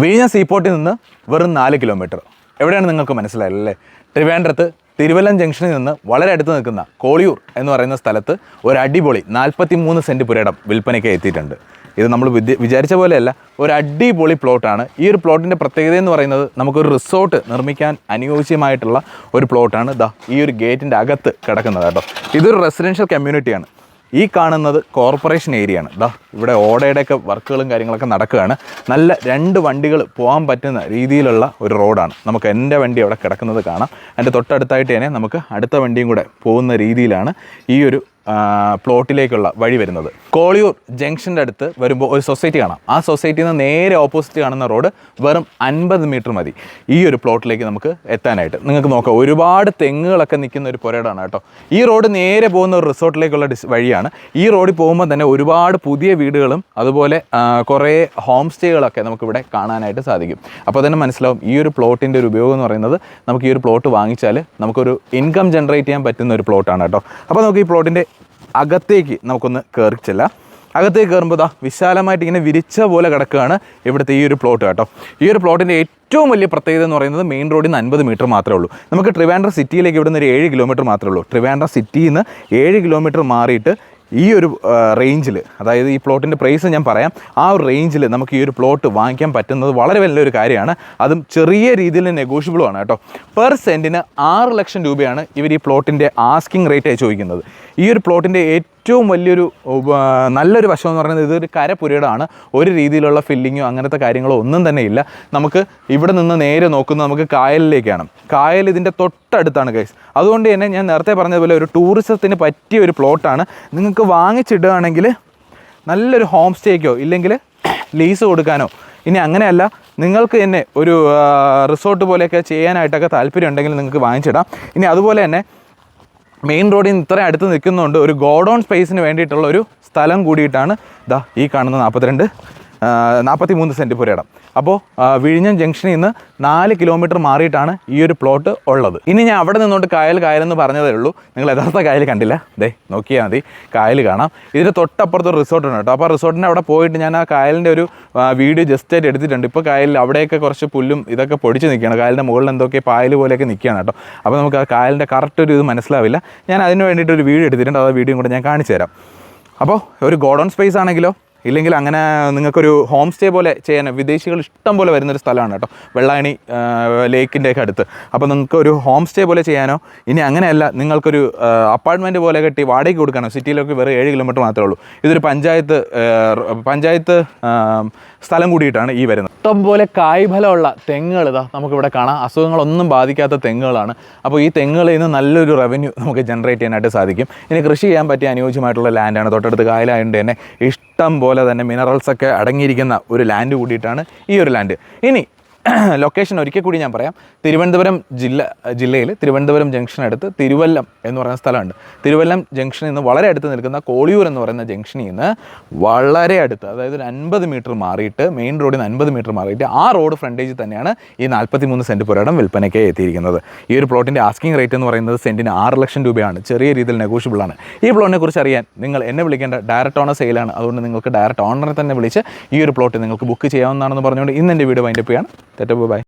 വിഴിഞ്ഞ സീപോർട്ടിൽ നിന്ന് വെറും നാല് കിലോമീറ്റർ എവിടെയാണ് നിങ്ങൾക്ക് മനസ്സിലായല്ലേ ട്രിവാൻഡ്രത്ത് തിരുവല്ലം ജംഗ്ഷനിൽ നിന്ന് വളരെ അടുത്ത് നിൽക്കുന്ന കോളിയൂർ എന്ന് പറയുന്ന സ്ഥലത്ത് ഒരു അടിപൊളി നാൽപ്പത്തി മൂന്ന് സെന്റ് പുരയിടം വിൽപ്പനയ്ക്ക് എത്തിയിട്ടുണ്ട്. ഇത് നമ്മൾ വിചാരിച്ച പോലെയല്ല ഒരു അടിപൊളി പ്ലോട്ടാണ് ഈ ഒരു പ്ലോട്ടിന്റെ പ്രത്യേകത എന്ന് പറയുന്നത് നമുക്കൊരു റിസോർട്ട് നിർമ്മിക്കാൻ അനുയോജ്യമായിട്ടുള്ള ഒരു പ്ലോട്ടാണ് ദാ ഈ ഒരു ഗേറ്റിന്റെ അകത്ത് കിടക്കുന്നത് കേട്ടോ. ഇതൊരു റെസിഡൻഷ്യൽ കമ്മ്യൂണിറ്റിയാണ് ഈ കാണുന്നത് കോർപ്പറേഷൻ ഏരിയ ആണ്. ദാ ഇവിടെ ഓടയുടെയൊക്കെ വർക്കുകളും കാര്യങ്ങളൊക്കെ നടക്കുകയാണ്. നല്ല രണ്ട് വണ്ടികൾ പോകാൻ പറ്റുന്ന രീതിയിലുള്ള ഒരു റോഡാണ് നമുക്ക് എന്റെ വണ്ടി അവിടെ കിടക്കുന്നത് കാണാം. എന്റെ തൊട്ടടുത്തായിട്ട് തന്നെ നമുക്ക് അടുത്ത വണ്ടിയും കൂടെ പോകുന്ന രീതിയിലാണ് ഈ ഒരു പ്ലോട്ടിലേക്കുള്ള വഴി വരുന്നത്. കോളിയൂർ ജംഗ്ഷന്റെ അടുത്ത് വരുമ്പോൾ ഒരു സൊസൈറ്റി കാണാം. ആ സൊസൈറ്റിയിൽ നിന്ന് നേരെ ഓപ്പോസിറ്റ് കാണുന്ന റോഡ് വെറും അൻപത് മീറ്റർ മതി. ഈ ഒരു പ്ലോട്ടിലേക്ക് നമുക്ക് എത്താനായിട്ട്. നിങ്ങൾക്ക് നോക്കാം ഒരുപാട് തെങ്ങുകളൊക്കെ നിൽക്കുന്ന ഒരു പുരയിടമാണ് കേട്ടോ. ഈ റോഡ് നേരെ പോകുന്ന ഒരു റിസോർട്ടിലേക്കുള്ള ഡിസ് വഴിയാണ്. ഈ റോഡിൽ പോകുമ്പോൾ തന്നെ ഒരുപാട് പുതിയ വീടുകളും അതുപോലെ കുറേ ഹോം സ്റ്റേകളൊക്കെ നമുക്കിവിടെ കാണാനായിട്ട് സാധിക്കും. അപ്പോൾ തന്നെ മനസ്സിലാവും ഈ ഒരു പ്ലോട്ടിന്റെ ഒരു ഉപയോഗം എന്ന് പറയുന്നത് നമുക്ക് ഈ ഒരു പ്ലോട്ട് വാങ്ങിച്ചാൽ നമുക്കൊരു ഇൻകം ജനറേറ്റ് ചെയ്യാൻ പറ്റുന്ന ഒരു പ്ലോട്ടാണ് കേട്ടോ. അപ്പോൾ നമുക്ക് ഈ പ്ലോട്ടിന്റെ അകത്തേക്ക് നമുക്കൊന്ന് കയറി ചെല്ലാം. അകത്തേക്ക് കയറുമ്പോൾ ഇതാ വിശാലമായിട്ട് ഇങ്ങനെ വിരിച്ച പോലെ കിടക്കുകയാണ് ഇവിടുത്തെ ഈ ഒരു പ്ലോട്ട് കേട്ടോ. ഈ ഒരു പ്ലോട്ടിന്റെ ഏറ്റവും വലിയ പ്രത്യേകത എന്ന് പറയുന്നത് മെയിൻ റോഡിൽ നിന്ന് അൻപത് മീറ്റർ മാത്രമേ ഉള്ളൂ. നമുക്ക് ട്രിവാൻഡ്രം സിറ്റിയിലേക്ക് ഇവിടുന്ന് ഒരു ഏഴ് കിലോമീറ്റർ മാത്രമേ ഉള്ളൂ. ട്രിവാൻഡ്രം സിറ്റിയിൽ നിന്ന് ഏഴ് കിലോമീറ്റർ മാറിയിട്ട് ഈ ഒരു റേഞ്ചിൽ അതായത് ഈ പ്ലോട്ടിന്റെ പ്രൈസ് ഞാൻ പറയാം ആ ഒരു റേഞ്ചിൽ നമുക്ക് ഈ ഒരു പ്ലോട്ട് വാങ്ങിക്കാൻ പറ്റുന്നത് വളരെ വലിയൊരു കാര്യമാണ്. അതും ചെറിയ രീതിയിൽ നെഗോഷ്യബിളുമാണ് കേട്ടോ. പെർ സെന്റിന് ആറ് ലക്ഷം രൂപയാണ് ഇവർ ഈ പ്ലോട്ടിന്റെ ആസ്കിങ് റേറ്റ് ചോദിക്കുന്നത്. ഈ ഒരു പ്ലോട്ടിന്റെ ഏറ്റവും വലിയൊരു ഉപ- നല്ലൊരു വശം എന്ന് പറയുന്നത് ഇതൊരു കരപുരയിടമാണ് ഒരു രീതിയിലുള്ള ഫില്ലിങ്ങോ അങ്ങനത്തെ കാര്യങ്ങളോ ഒന്നും തന്നെ ഇല്ല. നമുക്ക് ഇവിടെ നിന്ന് നേരെ നോക്കുന്നത് നമുക്ക് കായലിലേക്കാണ്. കായൽ ഇതിന്റെ തൊട്ടടുത്താണ് ഗൈസ് അതുകൊണ്ട് തന്നെ ഞാൻ നേരത്തെ പറഞ്ഞതുപോലെ ഒരു ടൂറിസത്തിന് പറ്റിയ ഒരു പ്ലോട്ടാണ് നിങ്ങൾക്ക് വാങ്ങിച്ചിടുകയാണെങ്കിൽ നല്ലൊരു ഹോം സ്റ്റേക്കോ ഇല്ലെങ്കിൽ ലീസ് കൊടുക്കാനോ. ഇനി അങ്ങനെയല്ല നിങ്ങൾക്ക് തന്നെ ഒരു റിസോർട്ട് പോലെയൊക്കെ ചെയ്യാനായിട്ടൊക്കെ താല്പര്യം ഉണ്ടെങ്കിൽ നിങ്ങൾക്ക് വാങ്ങിച്ചിടാം. ഇനി അതുപോലെ തന്നെ മെയിൻ റോഡിൽ നിന്ന് ഇത്രയും അടുത്ത് നിൽക്കുന്നതുകൊണ്ട് ഒരു ഗോഡൗൺ സ്പേസിന് വേണ്ടിയിട്ടുള്ള ഒരു സ്ഥലം കൂടിയിട്ടാണ് ദാ ഈ കാണുന്ന നാൽപ്പത്തിരണ്ട് നാൽപ്പത്തി മൂന്ന് സെന്റ് പുരയിടം. അപ്പോൾ വിഴിഞ്ഞം ജംഗ്ഷനിൽ നിന്ന് നാല് കിലോമീറ്റർ മാറിയിട്ടാണ് ഈ ഒരു പ്ലോട്ട് ഉള്ളത്. ഇനി ഞാൻ അവിടെ നിന്നുകൊണ്ട് കായൽ കായലെന്ന് പറഞ്ഞതേ ഉള്ളൂ. നിങ്ങൾ യഥാർത്ഥ കായൽ കണ്ടില്ല. ദേ നോക്കിയാൽ മതി. കായൽ കാണാം. ഇതിന്റെ തൊട്ടപ്പുറത്ത് ഒരു റിസോർട്ട് ഉണ്ട് കേട്ടോ അപ്പോൾ റിസോർട്ടിന്റെ അവിടെ പോയിട്ട് ഞാൻ ആ കായലിന്റെ ഒരു വീഡിയോ ജസ്റ്റ് ആയിട്ട് എടുത്തിട്ടുണ്ട്. ഇപ്പോൾ കായലിൽ അവിടെയൊക്കെ കുറച്ച് പുല്ലും ഇതൊക്കെ പൊടിച്ച് നിൽക്കുകയാണ്. കായലിന്റെ മുകളിൽ എന്തൊക്കെ പായൽ പോലെയൊക്കെ നിൽക്കുകയാണ് കേട്ടോ. അപ്പോൾ നമുക്ക് ആ കായലിന്റെ കറക്റ്റ് ഒരു ഇത് മനസ്സിലാവില്ല. ഞാൻ അതിന് വേണ്ടിയിട്ട് ഒരു വീഡിയോ എടുത്തിട്ടുണ്ട്. ആ വീഡിയോ കൂടെ ഞാൻ കാണിച്ചു തരാം. അപ്പോൾ ഒരു ഗോഡൗൺ സ്പേസ് ആണെങ്കിലോ ഇല്ലെങ്കിൽ അങ്ങനെ നിങ്ങൾക്കൊരു ഹോം സ്റ്റേ പോലെ ചെയ്യാൻ വിദേശികൾ ഇഷ്ടം പോലെ വരുന്നൊരു സ്ഥലമാണ് കേട്ടോ. വെള്ളായണി ലേക്കിന്റെ ഒക്കെ അടുത്ത്. അപ്പോൾ നിങ്ങൾക്ക് ഒരു ഹോം സ്റ്റേ പോലെ ചെയ്യാനോ ഇനി അങ്ങനെയല്ല നിങ്ങൾക്കൊരു അപ്പാർട്ട്മെന്റ് പോലെ കെട്ടി വാടകയ്ക്ക് കൊടുക്കാനോ സിറ്റിയിലൊക്കെ വെറും ഏഴ് കിലോമീറ്റർ മാത്രമേ ഉള്ളൂ. ഇതൊരു പഞ്ചായത്ത് പഞ്ചായത്ത് സ്ഥലം കൂടിയിട്ടാണ് ഈ വരുന്നത്. ഇഷ്ടം പോലെ കായ്ഫലമുള്ള തെങ്ങുകൾ ഇതാ നമുക്കിവിടെ കാണാം. അസുഖങ്ങളൊന്നും ബാധിക്കാത്ത തെങ്ങുകളാണ്. അപ്പോൾ ഈ തെങ്ങുകളിൽ നിന്ന് നല്ലൊരു റവന്യൂ നമുക്ക് ജനറേറ്റ് ചെയ്യാനായിട്ട് സാധിക്കും. ഇനി കൃഷി ചെയ്യാൻ പറ്റിയ അനുയോജ്യമായിട്ടുള്ള ലാൻഡാണ് തൊട്ടടുത്ത് കായലായതുകൊണ്ട് തന്നെ ഇഷ്ടം പോലെ തന്നെ മിനറൽസ് ഒക്കെ അടങ്ങിയിരിക്കുന്ന ഒരു ലാൻഡ് കൂടിയിട്ടാണ് ഈ ഒരു ലാൻഡ് ഇനി ലൊക്കേഷൻ ഒരിക്കൽ കൂടി ഞാൻ പറയാം. തിരുവനന്തപുരം ജില്ല ജില്ലയിൽ തിരുവനന്തപുരം ജംഗ്ഷൻ അടുത്ത് തിരുവല്ലം എന്ന് പറയുന്ന സ്ഥലമുണ്ട്. തിരുവല്ലം ജംഗ്ഷനിൽ നിന്ന് വളരെ അടുത്ത് നിൽക്കുന്ന കോളിയൂർ എന്ന് പറയുന്ന ജംഗ്ഷനിൽ നിന്ന് വളരെ അടുത്ത് അതായത് ഒരു അൻപത് മീറ്റർ മാറിയിട്ട് മെയിൻ റോഡിൽ നിന്ന് അൻപത് മീറ്റർ മാറിയിട്ട് ആ റോഡ് ഫ്രണ്ടേജിൽ തന്നെയാണ് ഈ നാൽപ്പത്തി മൂന്ന് സെന്റ് പുരയിടം വിൽപ്പനയ്ക്ക് എത്തിയിരിക്കുന്നത്. ഈ ഒരു പ്ലോട്ടിന്റെ ആസ്കിംഗ് റേറ്റ് എന്ന് പറയുന്നത് സെന്റിന് ആറ് ലക്ഷം രൂപയാണ്. ചെറിയ രീതിയിൽ നെഗോഷ്യബിൾ ആണ്. ഈ പ്ലോട്ടിനെ കുറിച്ച് അറിയാൻ നിങ്ങൾ എന്നെ വിളിക്കേണ്ട ഡയറക്റ്റ് ഓണർ സെയിലാണ് അതുകൊണ്ട് നിങ്ങൾക്ക് ഡയറക്റ്റ് ഓണറെ തന്നെ വിളിച്ച് ഈ ഒരു പ്ലോട്ട് നിങ്ങൾക്ക് ബുക്ക് ചെയ്യാവുന്നതാണെന്ന് പറഞ്ഞുകൊണ്ട് ഇന്ന് എന്റെ വീഡിയോ വൈൻഡപ്പ് ചെയ്യാണ്. แต่เดี๋ยวบ๊ายบาย